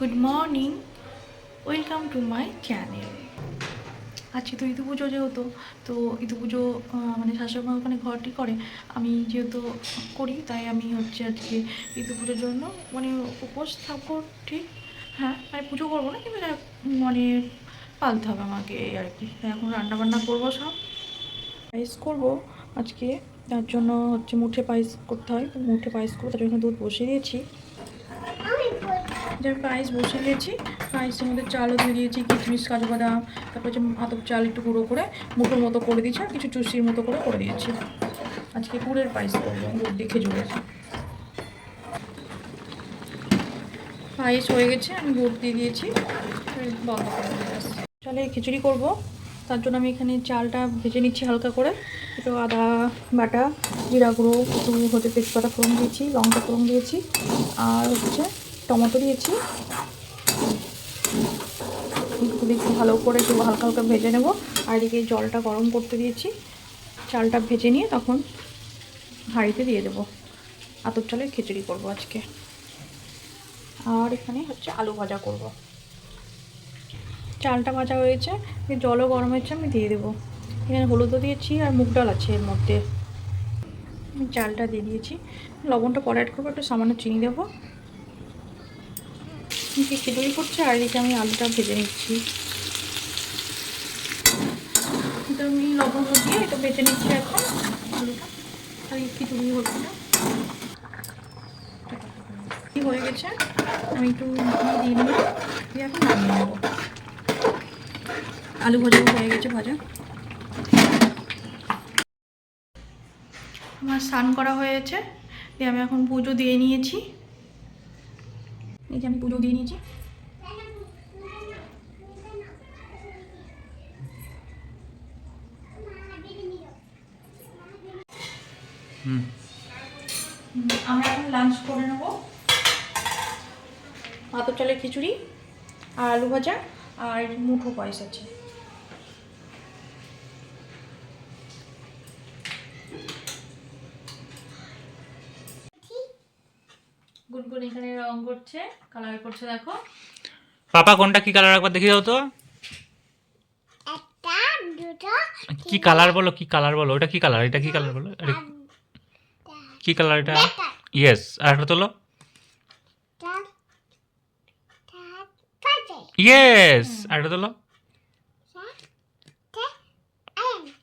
Good morning welcome to my channel আজকে তো ইদু পুজো যেহেতু, তো ইদু পুজো মানে শাশুড়ি ওখানে ঘরটি করে। আমি যেহেতু করি, তাই আমি হচ্ছে আজকে ইদু পুজোর জন্য মানে উপোস থাকব ঠিক হ্যাঁ মানে পুজো করব না, কিন্তু মানে পালতে হবে আমাকে আর কি। এখন রান্না বান্না করব সব। পায়েস করব আজকে, তার জন্য হচ্ছে মুঠে পায়েস করতে হয়, মুঠে পায়েস করব, তার জন্য দুধ বসিয়ে দিয়েছি। যে পায়েস বসিয়ে দিয়েছি পায়েসের মধ্যে চালও দিয়ে দিয়েছি, কিশমিশ, কাজু বাদাম, তারপর হচ্ছে আতপ চাল একটু গুঁড়ো করে, মুঠোর মতো করে দিয়েছি আর কিছু চুষির মতো করে করে দিয়েছি। আজকে গুড়ের পায়েস করব গুড় দিয়ে খেজুরের পায়েস হয়ে গেছে, আমি গুড় দিয়ে দিয়েছি। বন্ধ করে তাহলে খিচুড়ি করব, তার জন্য আমি এখানে চালটা ভেজে নিচ্ছি হালকা করে। একটু আদা বাটা, জিরা গুঁড়ো, একটু হচ্ছে তেজপাতা ফোড়ন দিয়েছি, লঙ্কা ফোড়ন দিয়েছি, আর হচ্ছে টমেটো দিয়েছি। একটু ভালো করে একটু হালকা হালকা ভেজে নেব। আর এদিকে জলটা গরম করতে দিয়েছি। চালটা ভেজে নিয়ে তখন হাঁড়িতে দিয়ে দেবো। আতপ চালের খিচুড়ি করব আজকে। আর এখানে হচ্ছে আলু ভাজা করব। চালটা ভাজা হয়েছে। জলও গরম হয়েছে, আমি দিয়ে দেবো। এখানে হলুদও দিয়েছি আর মুগ ডাল আছে এর মধ্যে। চালটা দিয়ে দিয়েছি। লবণটা পরে অ্যাড করব, একটু সামান্য চিনি দেবো। এদিকে খিচুড়ি করছে আর এদিকে আমি আলুটা ভেজে নিচ্ছি। এটা আমি লবণ দিয়ে এটা ভেজে নিচ্ছি এখন আলুটা। আর এই খিচুড়ি কি হয়ে গেছে? আমি একটু দিয়ে নিলাম। দিয়ে এখন নামিয়ে নেব। আলু ভাজাও হয়ে গেছে, ভাজা। আমার স্নান করা হয়েছে দিয়ে আমি এখন পুজো দিয়ে নিয়েছি। এই যে আমি পুজো দিয়ে নিয়েছি। আমরা এখন লাঞ্চ করে নেব। ভাতর চালের খিচুড়ি আর আলু ভাজা আর মুঠো পয়সা আছে। গুনগুন এখানে রং করছে কালার করছে দেখো। পাপা কোনটা কি কালার একবার দেখিয়ে দাও তো। একটা দুটো কি কালার বলো কি কালার বলো ওটা কি কালার এটা কি কালার বলো? আরে কি কালার এটা? ইয়েস আর একটা তোলো। ইয়েস আর একটা তোলো।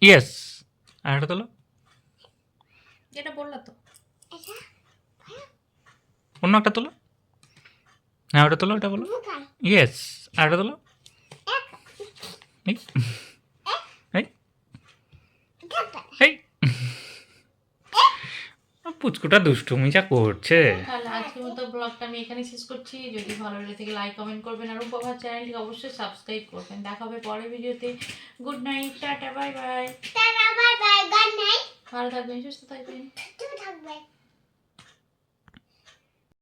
ইয়েস আর একটা তোলো। এটা বললা তো। এটা? অন্য একটা তোলো। হ্যাঁ ওটা তোলো ওটা বলো। ইয়েস আর একটা তোলো। এই। পুচকুটা দুষ্টুমি যা করছে। তাহলে আজকের মতো ব্লগটা আমি এখানে শেষ করছি। যদি ভালো লাগে থেকে লাইক কমেন্ট করবেন। আর উপহার চ্যানেলটিকে অবশ্যই সাবস্ক্রাইব করবেন। দেখা হবে পরের ভিডিওতে। Good night tata bye bye তারা বাই বাই গুড নাইট ভালো থাকবেন সুস্থ থাকবেন। তুমি থাকবে।